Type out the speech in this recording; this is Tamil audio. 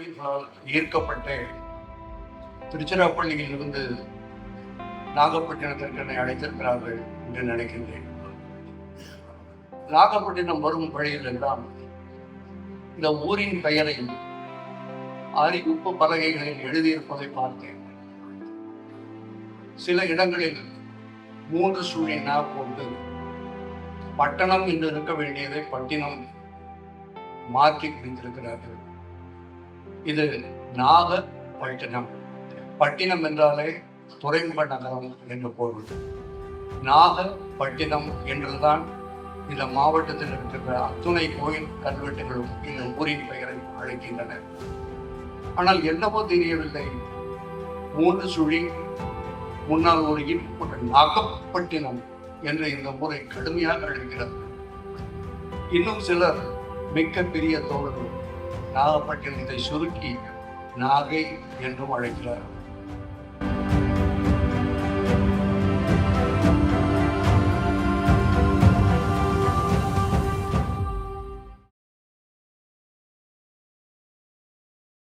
கோயில்களால் ஈர்க்கப்பட்டு திருச்சிராப்பள்ளியில் இருந்து நாகப்பட்டினத்திற்கு என்னை அழைத்திருக்கிறார்கள் என்று நினைக்கின்றேன். நாகப்பட்டினம் வரும் வழியில் எல்லாம் இந்த ஊரின் பெயரை அறிவிப்பு பலகைகளில் எழுதியிருப்பதை பார்த்தேன். சில இடங்களில் மூன்று சுழி கொண்டு பட்டணம் என்று இருக்க வேண்டியதை பட்டினம் மாற்றி குறித்திருக்கிறார்கள் இது நாக பட்டினம். பட்டினம் என்றாலே துறைமுக நகரம் என்று பொருள். நாகப்பட்டினம் என்றுதான் இந்த மாவட்டத்தில் இருக்கிற அத்துணை கோயில் கல்வெட்டுகளும் இந்த ஊரின் பெயரை அழைக்கின்றன. ஆனால் என்னவோ தெரியவில்லை. மூன்று சுழி முன்னாள் ஒரு நாகப்பட்டினம் என்று இந்த முறை கடுமையாக அழைக்கிறது. இன்னும் சிலர் மிக்க பெரிய தோழர்கள் நாகப்பட்டினத்தை சுருக்கி நாகை என்றும் அழைக்கிறார்.